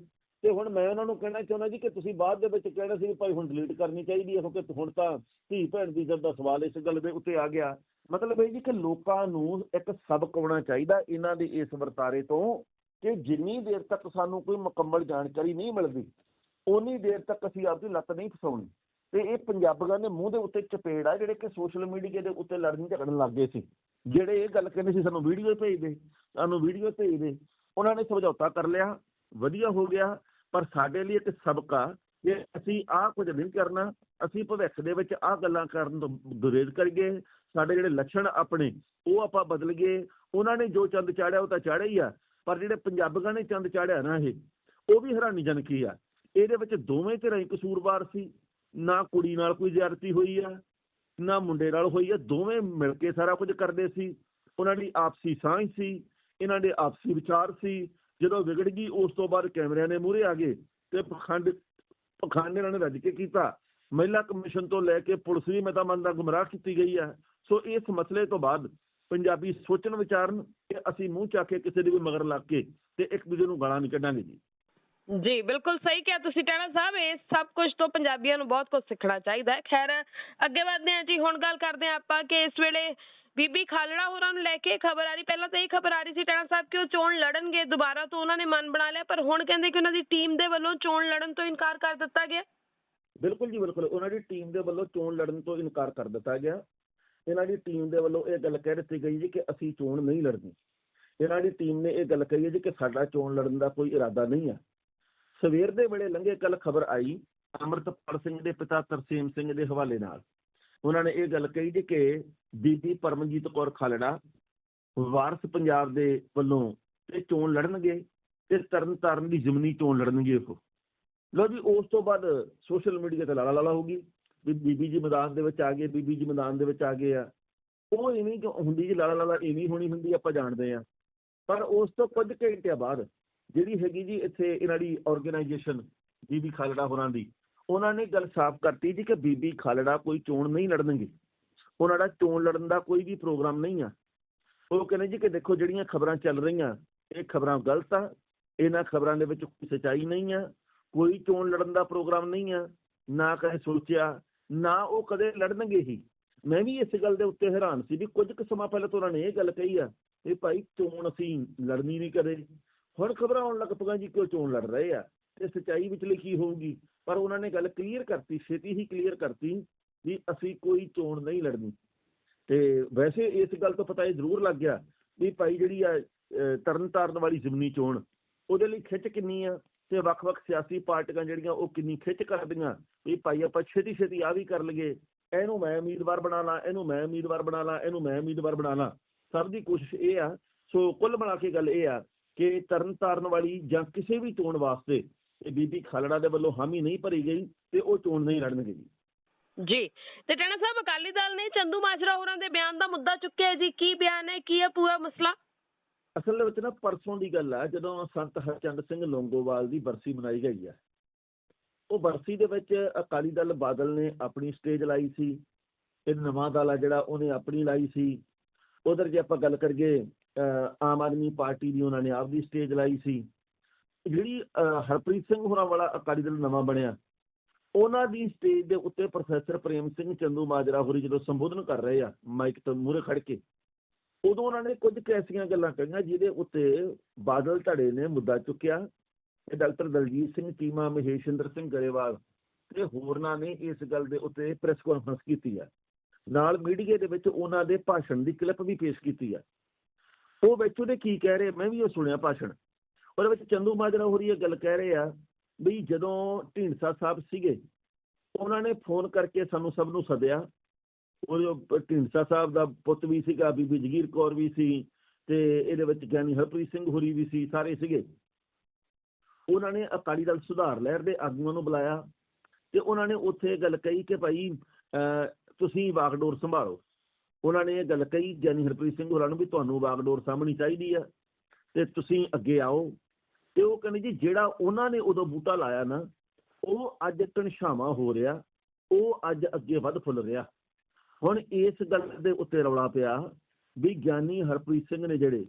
ਤੇ ਹੁਣ ਮੈਂ ਉਹਨਾਂ ਨੂੰ ਕਹਿਣਾ ਚਾਹੁੰਦਾ ਜੀ ਕਿ ਤੁਸੀਂ ਬਾਅਦ ਦੇ ਵਿੱਚ ਕਹਿਣਾ ਸੀ ਵੀ ਭਾਈ ਹੁਣ ਡਿਲੀਟ ਕਰਨੀ ਚਾਹੀਦੀ ਹੈ, ਕਿਉਂਕਿ ਹੁਣ ਤਾਂ ਧੀ ਭੈਣ ਦੀ ਇੱਜ਼ਤ ਦਾ ਸਵਾਲ ਇਸ ਗੱਲ ਦੇ ਉੱਤੇ ਆ ਗਿਆ, ਮਤਲਬ ਇਹ ਜੀ ਕਿ ਲੋਕਾਂ ਨੂੰ ਇੱਕ ਸਬਕ ਆਉਣਾ ਚਾਹੀਦਾ ਇਹਨਾਂ ਦੇ ਇਸ ਵਰਤਾਰੇ ਤੋਂ ਕਿ ਜਿੰਨੀ ਦੇਰ ਤੱਕ ਸਾਨੂੰ ਕੋਈ ਮੁਕੰਮਲ ਜਾਣਕਾਰੀ ਨਹੀਂ ਮਿਲਦੀ ਉਨੀ ਦੇਰ ਤੱਕ ਅਸੀਂ ਆਪਦੀ ਲੱਤ ਨਹੀਂ ਫਸਾਉਣੀ। ਤੇ ਇਹ ਪੰਜਾਬੀਆਂ ਦੇ ਮੂੰਹ ਦੇ ਉੱਤੇ ਚਪੇੜ ਆ ਜਿਹੜੇ ਕਿ ਸੋਸ਼ਲ ਮੀਡੀਆ ਦੇ ਉੱਤੇ ਲੜਨ ਝਗੜਨ ਲੱਗ ਗਏ ਸੀ। ਜਿਹੜੇ ਇਹ ਗੱਲ ਕਹਿੰਦੇ ਸੀ, ਸਾਨੂੰ ਵੀਡੀਓ ਭੇਜ ਦੇ, ਸਾਨੂੰ ਵੀਡੀਓ ਭੇਜ ਦੇ, ਉਹਨਾਂ ਨੇ ਸਮਝੌਤਾ ਕਰ ਲਿਆ, ਵਧੀਆ ਹੋ ਗਿਆ। ਪਰ ਸਾਡੇ ਲਈ ਇੱਕ ਸਬਕ ਆ ਕਿ ਅਸੀਂ ਆਹ ਕੁਝ ਨਹੀਂ ਕਰਨਾ, ਅਸੀਂ ਭਵਿੱਖ ਦੇ ਵਿੱਚ ਆਹ ਗੱਲਾਂ ਕਰਨ ਤੋਂ ਗੁਰੇਜ਼ ਕਰੀਏ, ਸਾਡੇ ਜਿਹੜੇ ਲੱਛਣ ਆਪਣੇ, ਉਹ ਆਪਾਂ ਬਦਲੀਏ, ਉਹਨਾਂ ਨੇ ਜੋ ਚੰਦ ਚਾੜਿਆ ਉਹ ਤਾਂ ਚਾੜਿਆ ਹੀ ਆ, ਪਰ ਜਿਹੜੇ ਪੰਜਾਬੀਆਂ ਨੇ ਚੰਦ ਚਾੜਿਆ ਨਾ ਇਹ, ਉਹ ਵੀ ਹੈਰਾਨੀਜਨਕ ਹੀ ਆ। ਇਹਦੇ ਵਿੱਚ ਦੋਵੇਂ ਧਿਰਾਂ ਹੀ ਕਸੂਰਵਾਰ ਸੀ, ਨਾ ਕੁੜੀ ਨਾਲ ਕੋਈ ਜ਼ਿਆਦਤੀ ਹੋਈ ਆ, ਨਾ ਮੁੰਡੇ ਨਾਲ ਹੋਈ ਆ, ਦੋਵੇਂ ਮਿਲ ਕੇ ਸਾਰਾ ਕੁਝ ਕਰਦੇ ਸੀ। ਉਹਨਾਂ ਦੀ ਆਪਸੀ ਸਾਂਝ ਸੀ, ਇਹਨਾਂ ਦੇ ਆਪਸੀ ਵਿਚਾਰ ਸੀ ਜਦੋਂ ਵਿਗੜ ਗਈ, ਉਸ ਤੋਂ ਬਾਅਦ ਕੈਮਰਿਆਂ ਦੇ ਮੂਹਰੇ ਆ ਗਏ ਤੇ ਪਖੰਡ ਪਖੰਡ ਇਹਨਾਂ ਨੇ ਰੱਜ ਕੇ ਕੀਤਾ। ਮਹਿਲਾ ਕਮਿਸ਼ਨ ਤੋਂ ਲੈ ਕੇ ਪੁਲਿਸ ਵੀ ਮੈਂ ਤਾਂ ਮੰਨਦਾ ਗੁੰਮਰਾਹ ਕੀਤੀ ਗਈ ਹੈ ਸੋ ਇਸ ਮਸਲੇ ਤੋਂ ਬਾਅਦ ਪੰਜਾਬੀ ਸੋਚਣ ਵਿਚਾਰਨ ਕਿ ਅਸੀਂ ਮੂੰਹ ਚੱਕ ਕੇ ਕਿਸੇ ਦੇ ਵੀ ਮਗਰ ਲੱਗ ਕੇ ਤੇ ਇੱਕ ਦੂਜੇ ਨੂੰ ਗਾਲਾਂ ਨਹੀਂ ਕੱਢਾਂਗੇ ਜੀ। ਜੀ, ਬਿਲਕੁਲ ਸਹੀ ਕਿਹਾ ਤੁਸੀਂ ਟਾਣਾ ਸਾਹਿਬ। ਇਸ ਸਭ ਕੁਝ ਤੋਂ ਪੰਜਾਬੀਆਂ ਨੂੰ ਬਹੁਤ ਕੁਝ ਸਿੱਖਣਾ ਚਾਹੀਦਾ ਹੈ। ਖੈਰ, ਅੱਗੇ ਵਧਦੇ ਹਾਂ ਜੀ। ਹੁਣ ਗੱਲ ਕਰਦੇ ਹਾਂ ਆਪਾਂ ਕਿ ਇਸ ਵੇਲੇ ਬੀਬੀ ਖਾਲੜਾ ਹੋਰਾਂ ਨੂੰ ਲੈ ਕੇ ਖਬਰ ਆ ਰਹੀ। ਪਹਿਲਾਂ ਤਾਂ ਇਹ ਖਬਰ ਆ ਰਹੀ ਸੀ, ਟਾਣਾ ਸਾਹਿਬ ਕਿ ਉਹ ਚੋਣ ਲੜਨਗੇ। ਦੁਬਾਰਾ ਤੋਂ ਉਹਨਾਂ ਨੇ ਮਨ ਬਣਾ ਲਿਆ, ਪਰ ਹੁਣ ਕਹਿੰਦੇ ਕਿ ਉਹਨਾਂ ਦੀ ਟੀਮ ਦੇ ਵੱਲੋਂ ਚੋਣ ਲੜਨ ਤੋਂ ਇਨਕਾਰ ਕਰ ਦਿੱਤਾ ਗਿਆ। ਬਿਲਕੁਲ ਜੀ, ਬਿਲਕੁਲ। ਉਹਨਾਂ ਦੀ ਟੀਮ ਦੇ ਵੱਲੋਂ ਚੋਣ ਲੜਨ ਤੋਂ ਇਨਕਾਰ ਕਰ ਦਿੱਤਾ ਗਿਆ। ਇਹਨਾਂ ਦੀ ਟੀਮ ਦੇ ਵੱਲੋਂ ਇਹ ਗੱਲ ਕਹਿ ਦਿੱਤੀ ਗਈ ਜੀ ਕਿ ਅਸੀਂ ਚੋਣ ਨਹੀਂ ਲੜਨੀ। ਇਹਨਾਂ ਦੀ ਟੀਮ ਨੇ ਇਹ ਗੱਲ ਕਹੀ ਹੈ ਜੀ ਕਿ ਸਾਡਾ ਚੋਣ ਲੜਨ ਦਾ ਕੋਈ ਇਰਾਦਾ ਨਹੀਂ ਹੈ ਸਵੇਰ ਦੇ ਵੇਲੇ ਲੰਘੇ ਕੱਲ ਖਬਰ ਆਈ, ਅੰਮ੍ਰਿਤਪਾਲ ਸਿੰਘ ਦੇ ਪਿਤਾ ਤਰਸੇਮ ਸਿੰਘ ਦੇ ਹਵਾਲੇ ਨਾਲ। ਉਹਨਾਂ ਨੇ ਇਹ ਗੱਲ ਕਹੀ ਜੀ ਕਿ ਬੀਬੀ ਪਰਮਜੀਤ ਕੌਰ ਖਾਲੜਾ ਵਾਰਸ ਪੰਜਾਬ ਦੇ ਵੱਲੋਂ ਇਹ ਚੋਣ ਲੜਨਗੇ ਤੇ ਤਰਨ ਤਾਰਨ ਦੀ ਜ਼ਮਨੀ ਚੋਣ ਲੜਨਗੇ ਉਹ। ਲੋ ਜੀ, ਉਸ ਤੋਂ ਬਾਅਦ ਸੋਸ਼ਲ ਮੀਡੀਆ ਤੇ ਲਾਲਾ ਲਾਲਾ ਹੋ ਗਈ, ਵੀ ਬੀਬੀ ਜੀ ਮੈਦਾਨ ਦੇ ਵਿੱਚ ਆ ਗਏ, ਬੀਬੀ ਜੀ ਮੈਦਾਨ ਦੇ ਵਿੱਚ ਆ ਗਏ ਆ। ਉਹ ਇਵੇਂ ਕਿਉਂ ਹੁੰਦੀ ਜੀ, ਲਾਲਾ ਲਾਲਾ ਇਵੇਂ ਹੋਣੀ ਹੁੰਦੀ ਆਪਾਂ ਜਾਣਦੇ ਆ ਪਰ ਉਸ ਤੋਂ ਕੁਝ ਘੰਟਿਆਂ ਬਾਅਦ ਜਿਹੜੀ ਹੈਗੀ ਜੀ ਇੱਥੇ ਇਹਨਾਂ ਦੀ ਆਰਗੇਨਾਈਜੇਸ਼ਨ ਬੀਬੀ ਖਾਲੜਾ ਹੋਰਾਂ ਦੀ ਉਹਨਾਂ ਨੇ ਗੱਲ ਸਾਫ਼ ਕਰਤੀ ਜੀ ਕਿ ਬੀਬੀ ਖਾਲੜਾ ਕੋਈ ਚੋਣ ਨਹੀਂ ਲੜਨਗੇ। ਉਹਨਾਂ ਦਾ ਚੋਣ ਲੜਨ ਦਾ ਕੋਈ ਵੀ ਪ੍ਰੋਗਰਾਮ ਨਹੀਂ ਆ। ਉਹ ਕਹਿੰਦੇ ਜੀ ਕਿ ਦੇਖੋ ਜਿਹੜੀਆਂ ਖਬਰਾਂ ਚੱਲ ਰਹੀਆਂ, ਇਹ ਖਬਰਾਂ ਗਲਤ ਆ। ਇਹਨਾਂ ਖਬਰਾਂ ਦੇ ਵਿੱਚ ਕੋਈ ਸੱਚਾਈ ਨਹੀਂ ਆ। ਕੋਈ ਚੋਣ ਲੜਨ ਦਾ ਪ੍ਰੋਗਰਾਮ ਨਹੀਂ ਆ। ਨਾ ਕਦੇ ਸੋਚਿਆ, ਨਾ ਉਹ ਕਦੇ ਲੜਨਗੇ ਹੀ। ਮੈਂ ਵੀ ਇਸ ਗੱਲ ਦੇ ਉੱਤੇ ਹੈਰਾਨ ਸੀ ਵੀ ਕੁਝ ਕੁ ਸਮਾਂ ਪਹਿਲਾਂ ਤਾਂ ਉਹਨਾਂ ਨੇ ਇਹ ਗੱਲ ਕਹੀ ਆ ਵੀ ਭਾਈ ਚੋਣ ਅਸੀਂ ਲੜਨੀ ਨਹੀਂ ਕਦੇ। ਹੁਣ ਖਬਰਾਂ ਆਉਣ ਲੱਗ ਪਈਆਂ ਜੀ ਕਿ ਉਹ ਚੋਣ ਲੜ ਰਹੇ ਆ। ਤੇ ਸੱਚਾਈ ਵਿੱਚ ਲਿਖੀ ਹੋਊਗੀ। ਪਰ ਉਹਨਾਂ ਨੇ ਗੱਲ ਕਲੀਅਰ ਕਰਤੀ ਛੇਤੀ ਹੀ ਕਲੀਅਰ ਕਰਤੀ ਵੀ ਅਸੀਂ ਕੋਈ ਚੋਣ ਨਹੀਂ ਲੜਨੀ। ਤੇ ਵੈਸੇ ਇਸ ਗੱਲ ਤੋਂ ਪਤਾ ਇਹ ਜ਼ਰੂਰ ਲੱਗ ਗਿਆ ਵੀ ਭਾਈ ਜਿਹੜੀ ਆ ਅਹ, ਤਰਨ ਤਾਰਨ ਵਾਲੀ ਜ਼ਮਨੀ ਚੋਣ ਉਹਦੇ ਲਈ ਖਿੱਚ ਕਿੰਨੀ ਆ ਤੇ ਵੱਖ-ਵੱਖ ਸਿਆਸੀ ਪਾਰਟੀਆਂ ਜਿਹੜੀਆਂ ਉਹ ਕਿੰਨੀ ਖਿੱਚ ਕਰਦੀਆਂ ਵੀ ਭਾਈ ਆਪਾਂ ਛੇਤੀ ਛੇਤੀ ਆ ਵੀ ਕਰ ਲਈਏ ਇਹਨੂੰ ਮੈਂ ਉਮੀਦਵਾਰ ਬਣਾ ਲਾਂ ਇਹਨੂੰ ਮੈਂ ਉਮੀਦਵਾਰ ਬਣਾ ਲਾਂ ਇਹਨੂੰ ਮੈਂ ਉਮੀਦਵਾਰ ਬਣਾ ਲਾਂ। ਸਭ ਦੀ ਕੋਸ਼ਿਸ਼ ਇਹ ਆ ਸੋ ਕੁੱਲ ਬਣਾ ਕੇ ਗੱਲ ਇਹ ਆ ਕਿ ਤਰਨ ਤਾਰਨ ਵਾਲੀ ਜਾਂ ਕਿਸੇ ਵੀ ਚੋਣ ਵਾਸਤੇ ਇਹ ਬੀਬੀ ਖਾਲੜਾ ਦੇ ਵੱਲੋਂ ਹਾਮੀ ਨਹੀਂ ਭਰੀ ਗਈ ਤੇ ਉਹ ਚੋਣ ਨਹੀਂ ਲੜਨਗੇ ਜੀ। ਜੀ। ਤੇ ਟਾਣਾ ਸਾਹਿਬ ਅਕਾਲੀ ਦਲ ਨੇ ਚੰਦੂ ਮਾਜਰਾ ਹੋਰਾਂ ਦੇ ਬਿਆਨ ਦਾ ਮੁੱਦਾ ਚੁੱਕਿਆ ਜੀ। ਕੀ ਬਿਆਨ ਹੈ? ਕੀ ਹੈ ਪੂਰਾ ਮਸਲਾ? ਅਸਲ ਵਿੱਚ ਨਾ ਪਰਸੋਂ ਦੀ ਗੱਲ ਆ ਜਦੋਂ ਸੰਤ ਹਰਚੰਦ ਸਿੰਘ ਲੋਂਗੋਵਾਲ ਦੀ ਬਰਸੀ ਮਨਾਈ ਗਈ ਆ। ਉਹ ਬਰਸੀ ਦੇ ਵਿੱਚ ਅਕਾਲੀ ਦਲ ਬਾਦਲ ਨੇ ਆਪਣੀ ਸਟੇਜ ਲਾਈ ਸੀ। ਤੇ ਨਵਾਂ ਦਲ ਆ ਜਿਹੜਾ ਉਹਨੇ ਆਪਣੀ ਲਾਈ ਸੀ। ਉਧਰ ਜੇ ਆਪਾਂ ਗੱਲ ਕਰੀਏ ਆਮ ਆਦਮੀ ਪਾਰਟੀ ਦੀ ਉਹਨਾਂ ਨੇ ਆਪਦੀ ਸਟੇਜ ਲਾਈ ਸੀ। ਜਿਹੜੀ ਹਰਪ੍ਰੀਤ ਸਿੰਘ ਹੋਰਾਂ ਵਾਲਾ ਅਕਾਲੀ ਦਲ ਨਵਾਂ ਬਣਿਆ, ਉਹਨਾਂ ਦੀ ਸਟੇਜ ਦੇ ਉੱਤੇ ਪ੍ਰੋਫੈਸਰ ਪ੍ਰੇਮ ਸਿੰਘ ਚੰਦੂ ਮਾਜਰਾ ਹੋਰੀ ਜਦੋਂ ਸੰਬੋਧਨ ਕਰ ਰਹੇ ਆ ਮਾਈਕ ਤੋਂ ਮੂਹਰੇ ਖੜ ਕੇ, ਉਦੋਂ ਉਹਨਾਂ ਨੇ ਕੁਝ ਕੁ ਐਸੀਆਂ ਗੱਲਾਂ ਕਹੀਆਂ ਜਿਹਦੇ ਉੱਤੇ ਬਾਦਲ ਧੜੇ ਨੇ ਮੁੱਦਾ ਚੁੱਕਿਆ ਤੇ ਡਾਕਟਰ ਦਲਜੀਤ ਸਿੰਘ, ਚੀਮਾ ਮਹੇਸ਼ਿੰਦਰ ਸਿੰਘ ਗਰੇਵਾਲ ਤੇ ਹੋਰਨਾਂ ਨੇ ਇਸ ਗੱਲ ਦੇ ਉੱਤੇ ਪ੍ਰੈਸ ਕਾਨਫਰੰਸ ਕੀਤੀ ਆ। ਨਾਲ ਮੀਡੀਆ ਦੇ ਵਿੱਚ ਉਹਨਾਂ ਦੇ ਭਾਸ਼ਣ ਦੀ ਕਲਿੱਪ ਵੀ ਪੇਸ਼ ਕੀਤੀ ਆ। ਉਹ ਵਿੱਚ ਉਹਦੇ ਕੀ ਕਹਿ ਰਹੇ ਮੈਂ ਵੀ ਉਹ ਸੁਣਿਆ ਭਾਸ਼ਣ। ਉਹਦੇ ਵਿੱਚ ਚੰਦੂ ਮਾਜਰਾ ਹੋਰੀ ਇਹ ਗੱਲ ਕਹਿ ਰਹੇ ਆ ਵੀ ਜਦੋਂ ਢੀਂਡਸਾ ਸਾਹਿਬ ਸੀਗੇ ਉਹਨਾਂ ਨੇ ਫੋਨ ਕਰਕੇ ਸਾਨੂੰ ਸਭ ਨੂੰ ਸੱਦਿਆ। ਉਹ ਢੀਂਡਸਾ ਸਾਹਿਬ ਦਾ ਪੁੱਤ ਵੀ ਸੀਗਾ ਬੀਬੀ ਜਗੀਰ ਕੌਰ ਵੀ ਸੀ ਤੇ ਇਹਦੇ ਵਿੱਚ ਗਿਆਨੀ ਹਰਪ੍ਰੀਤ ਸਿੰਘ ਹੋਰੀ ਵੀ ਸੀ ਸਾਰੇ ਸੀਗੇ। ਉਹਨਾਂ ਨੇ ਅਕਾਲੀ ਦਲ ਸੁਧਾਰ ਲਹਿਰ ਦੇ ਆਗੂਆਂ ਨੂੰ ਬੁਲਾਇਆ ਤੇ ਉਹਨਾਂ ਨੇ ਉੱਥੇ ਇਹ ਗੱਲ ਕਹੀ ਕਿ ਭਾਈ ਅਹ, ਤੁਸੀਂ ਵਾਗਡੋਰ ਸੰਭਾਲੋ। ਉਹਨਾਂ ਨੇ ਇਹ ਗੱਲ ਕਹੀ ਗਿਆਨੀ ਹਰਪ੍ਰੀਤ ਸਿੰਘ ਹੋਰਾਂ ਨੂੰ ਵੀ ਤੁਹਾਨੂੰ ਵਾਗਡੋਰ ਸਾਹਮਣੀ ਚਾਹੀਦੀ ਆ ਤੇ ਤੁਸੀਂ ਅੱਗੇ ਆਓ। ਤੇ ਉਹ ਕਹਿੰਦੇ ਜੀ ਜਿਹੜਾ ਉਹਨਾਂ ਨੇ ਉਦੋਂ ਬੂਟਾ ਲਾਇਆ ਨਾ, ਉਹ ਅੱਜ ਕਣਸ਼ਾਵਾਂ ਹੋ ਰਿਹਾ, ਉਹ ਅੱਜ ਅੱਗੇ ਵੱਧ ਫੁੱਲ ਰਿਹਾ। ਹੁਣ ਇਸ ਗੱਲ ਦੇ ਉੱਤੇ ਰੌਲਾ ਪਿਆ ਵੀ ਗਿਆਨੀ ਹਰਪ੍ਰੀਤ ਸਿੰਘ ਨੇ ਜਿਹੜੇ,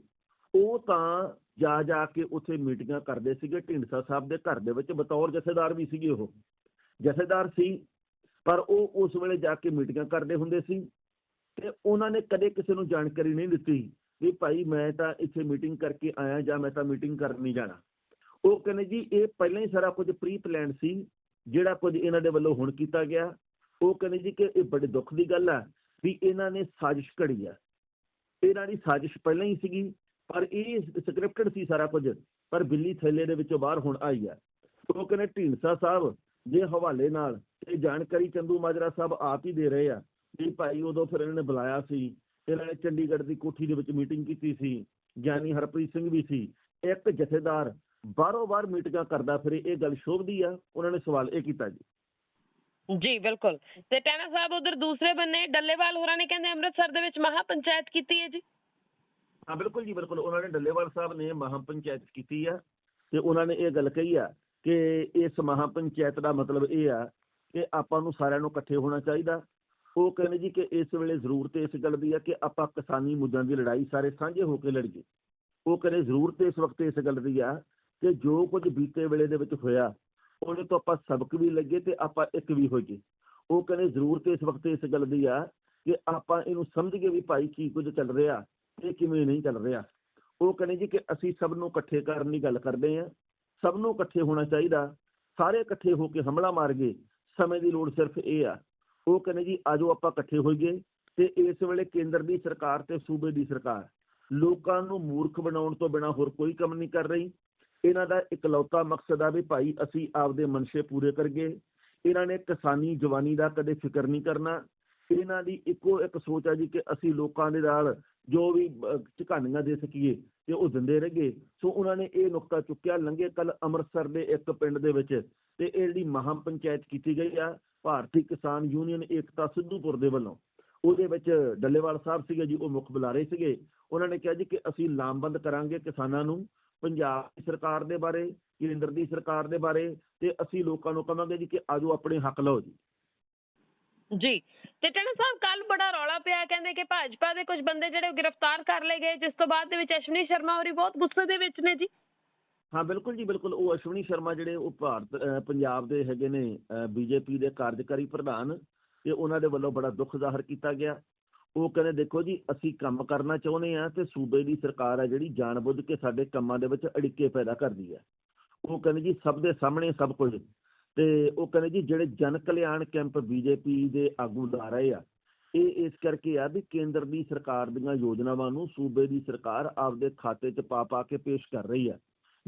ਉਹ ਤਾਂ ਜਾ ਜਾ ਕੇ ਉੱਥੇ ਮੀਟਿੰਗਾਂ ਕਰਦੇ ਸੀਗੇ, ਢੀਂਡਸਾ ਸਾਹਿਬ ਦੇ ਘਰ ਦੇ ਵਿੱਚ ਬਤੌਰ ਜਥੇਦਾਰ ਵੀ ਸੀਗੇ ਉਹ। ਜਥੇਦਾਰ ਸੀ, ਪਰ ਉਹ ਉਸ ਵੇਲੇ ਜਾ ਕੇ ਮੀਟਿੰਗਾਂ ਕਰਦੇ ਹੁੰਦੇ ਸੀ ਤੇ ਉਹਨਾਂ ਨੇ ਕਦੇ ਕਿਸੇ ਨੂੰ ਜਾਣਕਾਰੀ ਨਹੀਂ ਦਿੱਤੀ ਵੀ ਭਾਈ ਮੈਂ ਤਾਂ ਇੱਥੇ ਮੀਟਿੰਗ ਕਰਕੇ ਆਇਆ ਜਾਂ ਮੈਂ ਤਾਂ ਮੀਟਿੰਗ ਕਰਨ ਨਹੀਂ ਜਾਣਾ। ਉਹ ਕਹਿੰਦੇ ਜੀ, ਇਹ ਪਹਿਲਾਂ ਹੀ ਸਾਰਾ ਕੁਝ ਪ੍ਰੀ ਪਲਾਨ ਸੀ, ਜਿਹੜਾ ਕੁਝ ਇਹਨਾਂ ਦੇ ਵੱਲੋਂ ਹੁਣ ਕੀਤਾ ਗਿਆ। ਉਹ ਕਹਿੰਦੇ ਜੀ ਕਿ ਇਹ ਬੜੇ ਦੁੱਖ ਦੀ ਗੱਲ ਆ ਵੀ ਇਹਨਾਂ ਨੇ ਸਾਜ਼ਿਸ਼ ਘੜੀ ਆ। ਇਹਨਾਂ ਦੀ ਸਾਜ਼ਿਸ਼ ਪਹਿਲਾਂ ਹੀ ਸੀਗੀ, ਪਰ ਇਹ ਸਕ੍ਰਿਪਟਡ ਸੀ ਸਾਰਾ ਕੁਝ, ਪਰ ਬਿੱਲੀ ਥੈਲੇ ਦੇ ਵਿੱਚੋਂ ਬਾਹਰ ਹੁਣ ਆਈ ਆ। ਉਹ ਕਹਿੰਦੇ ਢੀਂਡਸਾ ਸਾਹਿਬ ਦੇ ਹਵਾਲੇ ਨਾਲ ਇਹ ਜਾਣਕਾਰੀ ਚੰਦੂ ਮਾਜਰਾ ਸਾਹਿਬ ਆਪ ਹੀ ਦੇ ਰਹੇ ਆ ਵੀ ਭਾਈ ਉਦੋਂ ਫਿਰ ਇਹਨਾਂ ਨੇ ਬੁਲਾਇਆ ਸੀ, ਇਹਨਾਂ ਨੇ ਚੰਡੀਗੜ੍ਹ ਦੀ ਕੋਠੀ ਦੇ ਵਿੱਚ ਮੀਟਿੰਗ ਕੀਤੀ ਸੀ, ਗਿਆਨੀ ਹਰਪ੍ਰੀਤ ਸਿੰਘ ਵੀ ਸੀ, ਇੱਕ ਜਥੇਦਾਰ ਬਾਰੋ ਬਾਰ ਮੀਟਿੰਗਾਂ ਕਰਦਾ ਫਿਰੇ ਇਹ ਗੱਲ ਸ਼ੋਭਦੀ ਆ ਉਹਨਾਂ ਨੇ ਸਵਾਲ ਇਹ ਕੀਤਾ ਜੀ। ਜੀ ਬਿਲਕੁਲ। ਤੇ ਟੈਣਾ ਸਾਹਿਬ ਉਧਰ ਦੂਸਰੇ ਬੰਨੇ ਡੱਲੇਵਾਲ ਹੋਰਾਂ ਨੇ ਕਹਿੰਦੇ ਅੰਮ੍ਰਿਤਸਰ ਦੇ ਵਿੱਚ ਮਹਾ ਪੰਚਾਇਤ ਕੀਤੀ ਹੈ ਜੀ। ਹਾਂ ਬਿਲਕੁਲ ਜੀ ਬਿਲਕੁਲ। ਉਹਨਾਂ ਨੇ ਡੱਲੇਵਾਲ ਸਾਹਿਬ ਨੇ ਮਹਾਂ ਪੰਚਾਇਤ ਕੀਤੀ ਆ ਤੇ ਉਹਨਾਂ ਨੇ ਇਹ ਗੱਲ ਕਹੀ ਆ ਕਿ ਇਸ ਮਹਾਂ ਪੰਚਾਇਤ ਦਾ ਮਤਲਬ ਇਹ ਆ ਕਿ ਆਪਾਂ ਨੂੰ ਸਾਰਿਆਂ ਨੂੰ ਇਕੱਠੇ ਹੋਣਾ ਚਾਹੀਦਾ। ਉਹ ਕਹਿੰਦੇ ਜੀ ਕਿ ਇਸ ਵੇਲੇ ਜ਼ਰੂਰਤ ਇਸ ਗੱਲ ਦੀ ਆ ਕਿ ਆਪਾਂ ਕਿਸਾਨੀ ਮੁੱਦਿਆਂ ਦੀ ਲੜਾਈ ਸਾਰੇ ਸਾਂਝੇ ਹੋ ਕੇ ਲੜੀਏ। ਉਹ ਕਹਿੰਦੇ ਜ਼ਰੂਰਤ ਇਸ ਵਕਤ ਇਸ ਗੱਲ ਦੀ ਆ ਕਿ ਜੋ ਕੁਝ ਬੀਤੇ ਵੇਲੇ ਦੇ ਵਿੱਚ ਹੋਇਆ, ਉਹਦੇ ਤੋਂ ਆਪਾਂ ਸਬਕ ਵੀ ਲੱਗੇ ਤੇ ਆਪਾਂ ਇੱਕ ਵੀ ਹੋਈਏ। ਉਹ ਕਹਿੰਦੇ ਜ਼ਰੂਰਤ ਇਸ ਵਕਤ ਇਸ ਗੱਲ ਦੀ ਆ ਕਿ ਆਪਾਂ ਇਹਨੂੰ ਸਮਝੀਏ ਵੀ ਭਾਈ ਕੀ ਕੁਝ ਚੱਲ ਰਿਹਾ ਇਹ ਕਿਵੇਂ ਨਹੀਂ ਚੱਲ ਰਿਹਾ। ਉਹ ਕਹਿੰਦੇ ਜੀ ਕਿ ਅਸੀਂ ਸਭ ਨੂੰ ਇਕੱਠੇ ਕਰਨ ਦੀ ਗੱਲ ਕਰਦੇ ਹਾਂ। ਸਭ ਨੂੰ ਇਕੱਠੇ ਹੋਣਾ ਚਾਹੀਦਾ। ਸਾਰੇ ਇਕੱਠੇ ਹੋ ਕੇ ਹਮਲਾ ਮਾਰ ਗਏ ਸਮੇਂ ਦੀ ਲੋੜ ਸਿਰਫ ਇਹ ਆ। ਉਹ ਕਹਿੰਦੇ ਜੀ, ਆਜੋ ਆਪਾਂ ਇਕੱਠੇ ਹੋਈਏ ਤੇ ਇਸ ਵੇਲੇ ਕੇਂਦਰ ਦੀ ਸਰਕਾਰ ਤੇ ਸੂਬੇ ਦੀ ਸਰਕਾਰ। ਲੋਕਾਂ ਨੂੰ ਮੂਰਖ ਬਣਾਉਣ ਤੋਂ ਬਿਨਾ ਹੋਰ ਕੋਈ ਕੰਮ ਨਹੀਂ ਕਰ ਰਹੀ। ਇਹਨਾਂ ਦਾ ਇਕਲੌਤਾ ਮਕਸਦ ਆ ਵੀ ਭਾਈ ਅਸੀਂ ਆਪਦੇ ਮਨਸ਼ੇ ਪੂਰੇ ਕਰਗੇ ਇਹਨਾਂ ਨੇ ਕਿਸਾਨੀ ਜਵਾਨੀ ਦਾ ਕਦੇ ਫਿਕਰ ਨਹੀਂ ਕਰਨਾ। ਇਹਨਾਂ ਦੀ ਇੱਕੋ ਇੱਕ ਸੋਚ ਆ ਜੀ ਕਿ ਅਸੀਂ ਲੋਕਾਂ ਦੇ ਨਾਲ ਜੋ ਵੀ ਅਹ, ਝਕਾਨੀਆਂ ਦੇ ਸਕੀਏ ਤੇ ਉਹ ਦਿੰਦੇ ਰਹਿਗੇ ਸੋ ਉਹਨਾਂ ਨੇ ਇਹ ਨੁਕਤਾ ਚੁੱਕਿਆ। ਲੰਘੇ ਕੱਲ ਅੰਮ੍ਰਿਤਸਰ ਦੇ ਇੱਕ ਪਿੰਡ ਦੇ ਵਿੱਚ ਤੇ ਇਹ ਜਿਹੜੀ ਮਹਾਂ ਪੰਚਾਇਤ ਕੀਤੀ ਗਈ ਆ ਭਾਰਤੀ ਕਿਸਾਨ ਯੂਨੀਅਨ ਏਕਤਾ ਸਿੱਧੂਪੁਰ ਦੇ ਵੱਲੋਂ। ਉਹਦੇ ਵਿੱਚ ਡੱਲੇਵਾਲ ਸਾਹਿਬ ਸੀਗੇ ਜੀ ਉਹ ਮੁੱਖ ਬੁਲਾਰੇ ਸੀਗੇ। ਉਹਨਾਂ ਨੇ ਕਿਹਾ ਜੀ ਕਿ ਅਸੀਂ ਲਾਮਬੰਦ ਕਰਾਂਗੇ ਕਿਸਾਨਾਂ ਨੂੰ। ਪੰਜਾਬ ਦੀ ਸਰਕਾਰ ਦੇ ਬਾਰੇ ਕੇਂਦਰ ਦੀ ਸਰਕਾਰ ਦੇ ਬਾਰੇ ਤੇ ਅਸੀਂ ਲੋਕਾਂ ਨੂੰ ਕਹਾਂਗੇ ਜੀ ਕਿ ਆਜੋ ਆਪਣੇ ਹੱਕ ਲਓ ਜੀ। ਜੀ ਤੇ ਟੈਣਾ ਸਾਹਿਬ ਕੱਲ ਬੜਾ ਰੌਲਾ ਪਿਆ ਕਹਿੰਦੇ ਕਿ ਭਾਜਪਾ ਦੇ ਕੁਝ ਬੰਦੇ ਜਿਹੜੇ ਗ੍ਰਿਫਤਾਰ ਕਰ ਲਏ ਗਏ ਜਿਸ ਤੋਂ ਬਾਅਦ ਦੇ ਵਿੱਚ ਅਸ਼ਵਨੀ ਸ਼ਰਮਾ ਹੋਰੀ ਬਹੁਤ ਗੁੱਸੇ ਦੇ ਵਿੱਚ ਨੇ ਜੀ। ਹਾਂ ਬਿਲਕੁਲ ਜੀ ਬਿਲਕੁਲ ਉਹ ਅਸ਼ਵਨੀ ਸ਼ਰਮਾ ਜਿਹੜੇ ਉਹ ਭਾਰਤ ਪੰਜਾਬ ਦੇ ਹੈਗੇ ਨੇ ਬੀਜੇਪੀ ਦੇ ਕਾਰਜਕਾਰੀ ਪ੍ਰਧਾਨ ਤੇ ਉਹਨਾਂ ਦੇ ਵੱਲੋਂ ਬੜਾ ਦੁੱਖ ਜ਼ਾਹਰ ਕੀਤਾ ਗਿਆ। ਉਹ ਕਹਿੰਦੇ, ਦੇਖੋ ਜੀ, ਅਸੀਂ ਕੰਮ ਕਰਨਾ ਚਾਹੁੰਦੇ ਆ ਤੇ ਸੂਬੇ ਦੀ ਸਰਕਾਰ ਆ ਜਿਹੜੀ ਜਾਣਬੁੱਝ ਕੇ ਸਾਡੇ ਕੰਮਾਂ ਦੇ ਵਿੱਚ ਅੜਿੱਕੇ ਪੈਦਾ ਕਰਦੀ ਹੈ। ਉਹ ਕਹਿੰਦੇ ਜੀ, ਸਭ ਦੇ ਸਾਹਮਣੇ ਸਭ ਕੁਝ। ਤੇ ਉਹ ਕਹਿੰਦੇ ਜੀ, ਜਿਹੜੇ ਜਨ ਕਲਿਆਣ ਕੈਂਪ ਬੀਜੇਪੀ ਦੇ ਆਗੂ ਲਾ ਰਹੇ ਆ, ਇਹ ਇਸ ਕਰਕੇ ਆ ਵੀ ਕੇਂਦਰ ਦੀ ਸਰਕਾਰ ਦੀਆਂ ਯੋਜਨਾਵਾਂ ਨੂੰ ਸੂਬੇ ਦੀ ਸਰਕਾਰ ਆਪਦੇ ਖਾਤੇ 'ਚ ਪਾ ਪਾ ਕੇ ਪੇਸ਼ ਕਰ ਰਹੀ ਆ।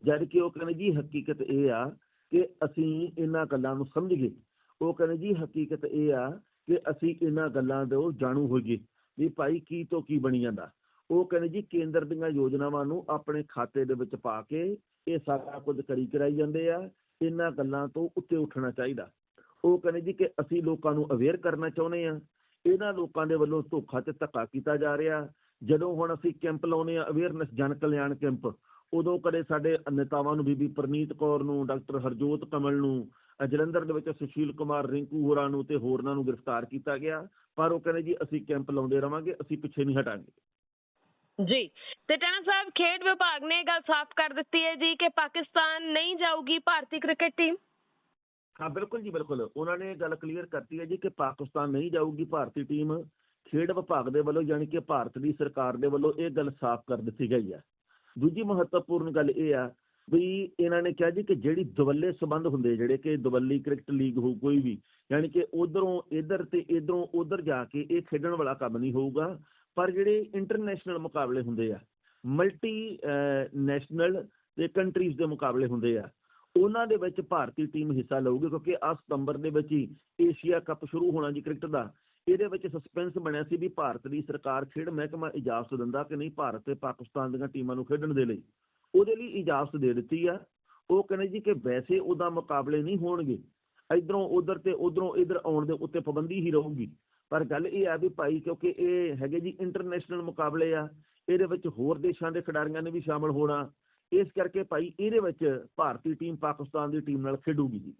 ਜਦ ਕਿ ਉਹ ਕਹਿੰਦੇ ਜੀ, ਹਕੀਕਤ ਇਹ ਆ ਕਿ ਅਸੀਂ ਇਹਨਾਂ ਗੱਲਾਂ ਨੂੰ ਸਮਝੀਏ ਉਹ ਕਹਿੰਦੇ ਜੀ, ਹਕੀਕਤ ਇਹ ਆ ਕਿ ਅਸੀਂ ਇਹਨਾਂ ਗੱਲਾਂ ਤੋਂ ਜਾਣੂ ਹੋਈਏ ਵੀ ਭਾਈ ਕੀ ਤੋਂ ਕੀ ਬਣੀ ਜਾਂਦਾ। ਉਹ ਕਹਿੰਦੇ ਜੀ ਕੇਂਦਰ ਦੀਆਂ ਯੋਜਨਾਵਾਂ ਨੂੰ ਆਪਣੇ ਖਾਤੇ ਦੇ ਵਿੱਚ ਪਾ ਕੇ ਇਹ ਸਾਰਾ ਕੁਝ ਕਰੀ ਕਰਾਈ ਜਾਂਦੇ ਆ, ਇਹਨਾਂ ਗੱਲਾਂ ਤੋਂ ਉੱਤੇ ਉੱਠਣਾ ਚਾਹੀਦਾ। ਉਹ ਕਹਿੰਦੇ ਜੀ ਕਿ ਅਸੀਂ ਲੋਕਾਂ ਨੂੰ ਅਵੇਅਰ ਕਰਨਾ ਚਾਹੁੰਦੇ ਆ। ਇਹਨਾਂ ਲੋਕਾਂ ਦੇ ਵੱਲੋਂ ਧੋਖਾ ਤੇ ਧੱਕਾ ਕੀਤਾ ਜਾ ਰਿਹਾ। ਜਦੋਂ ਹੁਣ ਅਸੀਂ ਕੈਂਪ ਲਾਉਨੇ ਆ ਅਵੇਅਰਨੈਸ ਜਨ ਕਲਿਆਣ ਕੈਂਪ ਉਦੋਂ ਕਦੇ ਸਾਡੇ ਨੇਤਾਵਾਂ ਨੂੰ ਬੀਬੀ ਪ੍ਰਨੀਤ ਕੌਰ ਨੂੰ ਡਾਕਟਰ ਹਰਜੋਤ ਕਮਲ ਨੂੰ ਜਲੰਧਰ ਦੇ ਵਿੱਚ ਸੁਸ਼ੀਲ ਕੁਮਾਰ ਰਿੰਕੂ ਹੋਰਾਂ ਨੂੰ ਤੇ ਹੋਰਨਾਂ ਨੂੰ ਗ੍ਰਿਫਤਾਰ ਕੀਤਾ ਗਿਆ ਪਰ ਉਹ ਕਹਿੰਦੇ ਜੀ ਅਸੀਂ ਕੈਂਪ ਲਾਉਂਦੇ ਰਵਾਂਗੇ ਅਸੀਂ ਪਿੱਛੇ ਨਹੀਂ ਹਟਾਂਗੇ। ਜੀ ਤੇ ਟੈਣਾ ਸਾਹਿਬ ਖੇਡ ਵਿਭਾਗ ਨੇ ਗੱਲ ਸਾਫ਼ ਕਰ ਦਿੱਤੀ ਹੈ ਜੀ ਕਿ ਪਾਕਿਸਤਾਨ ਨਹੀਂ ਜਾਊਗੀ ਭਾਰਤੀ ਕ੍ਰਿਕਟ ਟੀਮ। ਹਾਂ ਬਿਲਕੁਲ ਜੀ ਬਿਲਕੁਲ। ਉਹਨਾਂ ਨੇ ਗੱਲ ਕਲੀਅਰ ਕਰਤੀ ਹੈ ਜੀ ਕਿ ਪਾਕਿਸਤਾਨ ਨਹੀਂ ਜਾਊਗੀ ਭਾਰਤੀ ਟੀਮ। ਖੇਡ ਵਿਭਾਗ ਦੇ ਵੱਲੋਂ ਯਾਨੀ ਕਿ ਭਾਰਤ ਦੀ ਸਰਕਾਰ ਦੇ ਵੱਲੋਂ ਇਹ ਗੱਲ ਸਾਫ਼ ਕਰ ਦਿੱਤੀ ਗਈ ਹੈ। ਦੂਜੀ ਮਹੱਤਵਪੂਰਨ ਗੱਲ ਇਹ ਆ ਵੀ ਇਹਨਾਂ ਨੇ ਕਿਹਾ ਜੀ ਕਿ ਜਿਹੜੀ ਦਵੱਲੇ ਸਬੰਧ ਹੁੰਦੇ ਜਿਹੜੇ ਕਿ ਦਵੱਲੀ ਕ੍ਰਿਕਟ ਲੀਗ ਹੋ ਕੋਈ ਵੀ, ਯਾਨੀ ਕਿ ਉਧਰੋਂ ਇਧਰ ਤੇ ਇਧਰੋਂ ਉਧਰ ਜਾ ਕੇ ਇਹ ਖੇਡਣ ਵਾਲਾ ਕੰਮ ਨਹੀਂ ਹੋਊਗਾ, ਪਰ ਜਿਹੜੇ ਇੰਟਰਨੈਸ਼ਨਲ ਮੁਕਾਬਲੇ ਹੁੰਦੇ ਆ ਮਲਟੀ ਨੈਸ਼ਨਲ ਤੇ ਕੰਟਰੀਜ਼ ਦੇ ਮੁਕਾਬਲੇ ਹੁੰਦੇ ਆ, ਉਹਨਾਂ ਦੇ ਵਿੱਚ ਭਾਰਤੀ ਟੀਮ ਹਿੱਸਾ ਲਊਗੀ, ਕਿਉਂਕਿ ਆ ਸਤੰਬਰ ਦੇ ਵਿੱਚ ਹੀ ਏਸ਼ੀਆ ਕੱਪ ਸ਼ੁਰੂ ਹੋਣਾ ਜੀ ਕ੍ਰਿਕਟ ਦਾ ਇਹਦੇ ਵਿੱਚ ਸਸਪੈਂਸ ਬਣਿਆ ਸੀ ਵੀ ਭਾਰਤ ਦੀ ਸਰਕਾਰ ਖੇਡ ਮਹਿਕਮਾ ਇਜਾਜ਼ਤ ਦਿੰਦਾ ਕਿ ਨਹੀਂ, ਭਾਰਤ ਤੇ ਪਾਕਿਸਤਾਨ ਦੀਆਂ ਟੀਮਾਂ ਨੂੰ ਖੇਡਣ ਦੇ ਲਈ। ਉਹਦੇ ਲਈ ਇਜਾਜ਼ਤ ਦੇ ਦਿੱਤੀ ਆ। ਉਹ ਕਹਿੰਦੇ ਜੀ ਕਿ ਵੈਸੇ ਉਹਦਾ ਮੁਕਾਬਲੇ ਨਹੀਂ ਹੋਣਗੇ। ਇਧਰੋਂ ਉਧਰ ਤੇ ਉਧਰੋਂ ਇਧਰ ਆਉਣ ਦੇ ਉੱਤੇ ਪਾਬੰਦੀ ਹੀ ਰਹੂਗੀ। ਪਰ ਗੱਲ ਇਹ ਆ ਵੀ ਭਾਈ, ਕਿਉਂਕਿ ਇਹ ਹੈਗੇ ਜੀ ਇੰਟਰਨੈਸ਼ਨਲ ਮੁਕਾਬਲੇ ਆ। ਇਹਦੇ ਵਿੱਚ ਹੋਰ ਦੇਸ਼ਾਂ ਦੇ ਖਿਡਾਰੀਆਂ ਨੇ ਵੀ ਸ਼ਾਮਲ ਹੋਣਾ। ਇਸ ਕਰਕੇ ਭਾਈ, ਇਹਦੇ ਵਿੱਚ ਭਾਰਤੀ ਟੀਮ ਪਾਕਿਸਤਾਨ ਦੀ ਟੀਮ ਨਾਲ ਖੇਡੂਗੀ ਜੀ।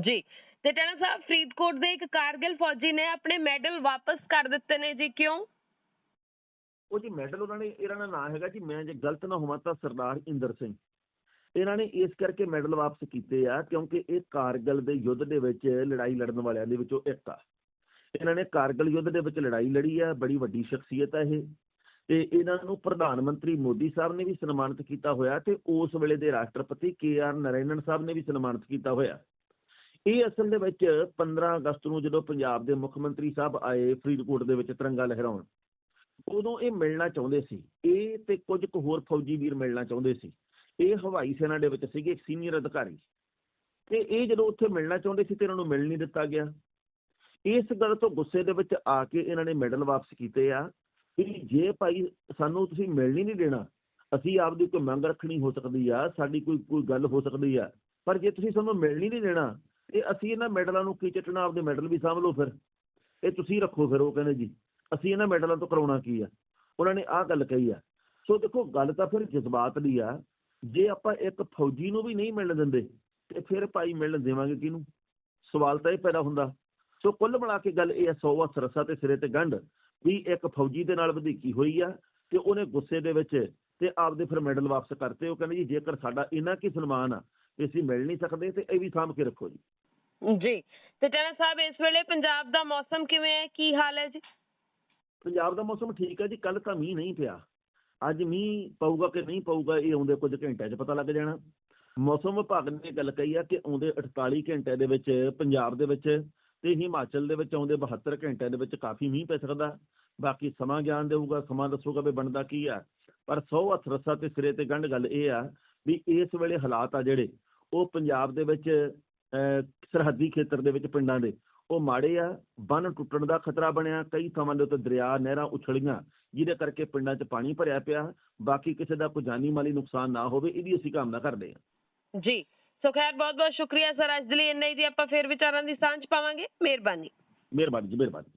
ਜੀ ਤੇ ਟਾਣਾ ਸਾਹਿਬ, ਫਰੀਦਕੋਟ ਦੇ ਇੱਕ ਕਾਰਗਿਲ ਫੌਜੀ ਨੇ ਆਪਣੇ ਮੈਡਲ ਵਾਪਸ ਕਰ ਦਿੱਤੇ ਨੇ ਜੀ, ਕਿਉਂ? ਉਹ ਜੀ ਮੈਡਲ ਉਹਨਾਂ ਨੇ, ਇਹਨਾਂ ਦਾ ਨਾਂ ਹੈਗਾ ਜੀ, ਮੈਂ ਜੇ ਗਲਤ ਨਾ ਹੋਵਾਂ ਤਾਂ ਸਰਦਾਰ ਇੰਦਰ ਸਿੰਘ। ਇਹਨਾਂ ਨੇ ਇਸ ਕਰਕੇ ਮੈਡਲ ਵਾਪਸ ਕੀਤੇ ਆ, ਕਿਉਂਕਿ ਇਹ ਕਾਰਗਿਲ ਦੇ ਯੁੱਧ ਦੇ ਵਿੱਚ ਲੜਾਈ ਲੜਨ ਵਾਲਿਆਂ ਦੇ ਵਿੱਚੋਂ ਇੱਕ ਆ। ਇਹਨਾਂ ਨੇ ਕਾਰਗਿਲ ਯੁੱਧ ਦੇ ਵਿੱਚ ਲੜਾਈ ਲੜੀ ਆ, ਬੜੀ ਵੱਡੀ ਸ਼ਖਸੀਅਤ ਆ ਇਹ। ਤੇ ਇਹਨਾਂ ਨੂੰ ਪ੍ਰਧਾਨ ਮੰਤਰੀ ਮੋਦੀ ਸਾਹਿਬ ਨੇ ਵੀ ਸਨਮਾਨਿਤ ਕੀਤਾ ਹੋਇਆ ਤੇ ਉਸ ਵੇਲੇ ਦੇ ਰਾਸ਼ਟਰਪਤੀ ਕੇ ਆਰ ਨਰੈਣਨ ਸਾਹਿਬ ਨੇ ਵੀ ਸਨਮਾਨਿਤ ਕੀਤਾ ਹੋਇਆ। ਇਹ ਅਸਲ ਦੇ ਵਿੱਚ 15 ਅਗਸਤ ਨੂੰ ਜਦੋਂ ਪੰਜਾਬ ਦੇ ਮੁੱਖ ਮੰਤਰੀ ਸਾਹਿਬ ਆਏ ਫਰੀਦਕੋਟ ਦੇ ਵਿੱਚ ਤਿਰੰਗਾ ਲਹਿਰਾਉਣ, ਉਦੋਂ ਇਹ ਮਿਲਣਾ ਚਾਹੁੰਦੇ ਸੀ। ਇਹ ਤੇ ਕੁਝ ਕੁ ਹੋਰ ਫੌਜੀ ਵੀਰ ਮਿਲਣਾ ਚਾਹੁੰਦੇ ਸੀ। ਇਹ ਹਵਾਈ ਸੈਨਾ ਦੇ ਵਿੱਚ ਸੀਗੇ, ਇੱਕ ਸੀਨੀਅਰ ਅਧਿਕਾਰੀ। ਤੇ ਇਹ ਜਦੋਂ ਉੱਥੇ ਮਿਲਣਾ ਚਾਹੁੰਦੇ ਸੀ ਤੇ ਇਹਨਾਂ ਨੂੰ ਮਿਲ ਨਹੀਂ ਦਿੱਤਾ ਗਿਆ। ਇਸ ਗੱਲ ਤੋਂ ਗੁੱਸੇ ਦੇ ਵਿੱਚ ਆ ਕੇ ਇਹਨਾਂ ਨੇ ਮੈਡਲ ਵਾਪਸ ਕੀਤੇ ਆ ਕਿ ਜੇ ਭਾਈ ਸਾਨੂੰ ਤੁਸੀਂ ਮਿਲਣ ਨਹੀਂ ਦੇਣਾ, ਅਸੀਂ ਆਪਦੀ ਕੋਈ ਮੰਗ ਰੱਖਣੀ ਹੋ ਸਕਦੀ ਆ, ਸਾਡੀ ਕੋਈ ਕੋਈ ਗੱਲ ਹੋ ਸਕਦੀ ਆ, ਪਰ ਜੇ ਤੁਸੀਂ ਸਾਨੂੰ ਮਿਲਣ ਨਹੀਂ ਦੇਣਾ ਤੇ ਅਸੀਂ ਇਹਨਾਂ ਮੈਡਲਾਂ ਨੂੰ ਕੀ ਚਟਣਾ, ਆਪਦੇ ਮੈਡਲ ਵੀ ਸਾਂਭ ਲਓ ਫਿਰ। ਇਹ ਤੁਸੀਂ ਰੱਖੋ ਫਿਰ, ਉਹ ਕਹਿੰਦੇ ਜੀ, ਅਸੀਂ ਇਹਨਾਂ ਮੈਡਲਾਂ ਤੋਂ ਕਰਾਉਣਾ ਕੀ ਆ? ਉਹਨਾਂ ਨੇ ਆਹ ਗੱਲ ਕਹੀ ਆ। ਸੋ ਦੇਖੋ, ਗੱਲ ਤਾਂ ਫਿਰ ਜਜ਼ਬਾਤ ਦੀ ਆ। ਜੇ ਆਪਾਂ ਇੱਕ ਫੌਜੀ ਨੂੰ ਵੀ ਨਹੀਂ ਮਿਲਣ ਦਿੰਦੇ, ਤੇ ਫਿਰ ਭਾਈ ਮਿਲਣ ਦੇਵਾਂਗੇ ਕਿਹਨੂੰ? ਸਵਾਲ ਤਾਂ ਇਹ ਪੈਦਾ ਹੁੰਦਾ। ਸੋ ਕੁੱਲ ਮਿਲਾ ਕੇ ਗੱਲ ਇਹ ਹੈ ਸੌ ਹੱਥ ਰੱਸਾ ਤੇ ਸਿਰੇ ਤੇ ਗੰਢ, ਵੀ ਇੱਕ ਫੌਜੀ ਦੇ ਨਾਲ ਵਧੀਕੀ ਹੋਈ ਆ, ਤੇ ਉਹਨੇ ਗੁੱਸੇ ਦੇ ਵਿੱਚ ਤੇ ਆਪਦੇ ਫਿਰ ਮੈਡਲ ਵਾਪਸ ਕਰਤੇ। ਉਹ ਕਹਿੰਦੇ ਜੀ, ਜੇਕਰ ਸਾਡਾ ਇਹਨਾਂ ਕੀ ਸਨਮਾਨ ਆ ਤੇ ਅਸੀਂ ਮਿਲ ਨਹੀਂ ਸਕਦੇ, ਤੇ ਇਹ ਵੀ ਸਾਂਭ ਕੇ ਰੱਖੋ ਜੀ। ਜੀ। ਤੇ ਟਾਣਾ ਸਾਹਿਬ, ਇਸ ਵੇਲੇ ਪੰਜਾਬ ਦਾ ਮੌਸਮ ਕਿਵੇਂ ਹੈ? ਕੀ ਹਾਲ ਹੈ ਜੀ? ਪੰਜਾਬ ਦਾ ਮੌਸਮ ਠੀਕ ਹੈ ਜੀ। ਕੱਲ ਤਾਂ ਮੀਂਹ ਨਹੀਂ ਪਿਆ। ਅੱਜ ਮੀਂਹ ਪਊਗਾ ਕਿ ਨਹੀਂ ਪਊਗਾ, ਇਹ ਆਉਂਦੇ ਕੁਝ ਘੰਟਿਆਂ 'ਚ ਪਤਾ ਲੱਗ ਜਾਣਾ। ਮੌਸਮ ਵਿਭਾਗ ਨੇ ਗੱਲ ਕਹੀ ਆ ਕਿ ਆਉਂਦੇ 48 ਘੰਟਿਆਂ ਦੇ ਵਿੱਚ ਪੰਜਾਬ ਦੇ ਵਿੱਚ ਤੇ ਹਿਮਾਚਲ ਦੇ ਵਿੱਚ ਆਉਂਦੇ 72 ਘੰਟਿਆਂ ਦੇ ਵਿੱਚ ਕਾਫੀ ਮੀਂਹ ਪੈ ਸਕਦਾ। ਬਾਕੀ ਸਮਾਂ ਗਿਆਨ ਦੇਊਗਾ, ਸਮਾਂ ਦੱਸੂਗਾ ਵੀ ਬਣਦਾ ਕੀ ਆ ਪਰ ਸੌ ਹੱਥ ਰੱਸਾ ਤੇ ਸਿਰੇ ਤੇ ਗੰਢ ਗੱਲ ਇਹ ਆ ਵੀ ਇਸ ਵੇਲੇ ਹਾਲਾਤ ਆ ਜਿਹੜੇ, ਉਹ ਪੰਜਾਬ ਦੇ ਵਿੱਚ ਸਰਹੱਦੀ ਖੇਤਰ ਦੇ ਵਿੱਚ ਪਿੰਡਾਂ ਦੇ ਉਹ ਮਾੜੇ ਆ ਬੰਨ ਟੁੱਟਣ ਦਾ ਖਤਰਾ ਬਣਿਆ ਕਈ ਥਾਵਾਂ ਦੇ ਉੱਤੇ ਦਰਿਆ ਨਹਿਰਾਂ ਉਛਲੀਆਂ ਜਿਹਦੇ ਕਰਕੇ ਪਿੰਡਾਂ 'ਚ ਪਾਣੀ ਭਰਿਆ ਪਿਆ ਬਾਕੀ ਕਿਸੇ ਦਾ ਕੋਈ ਜਾਨੀ ਮਾਲੀ ਨੁਕਸਾਨ ਨਾ ਹੋਵੇ ਇਹਦੀ ਅਸੀਂ ਕਾਮਨਾ ਕਰਦੇ ਹਾਂ। ਜੀ ਸੋ ਖੈਰ ਬਹੁਤ ਬਹੁਤ ਸ਼ੁਕਰੀਆ ਸਰ ਅੱਜ ਦੇ ਲਈ ਇੰਨਾ ਹੀ ਦੀ ਆਪਾਂ ਫੇਰ ਵਿਚਾਰਾਂ ਦੀ ਸਾਂਝ ਪਾਵਾਂਗੇ। ਮਿਹਰਬਾਨੀ। ਮਿਹਰਬਾਨੀ ਜੀ ਮਿਹਰਬਾਨੀ।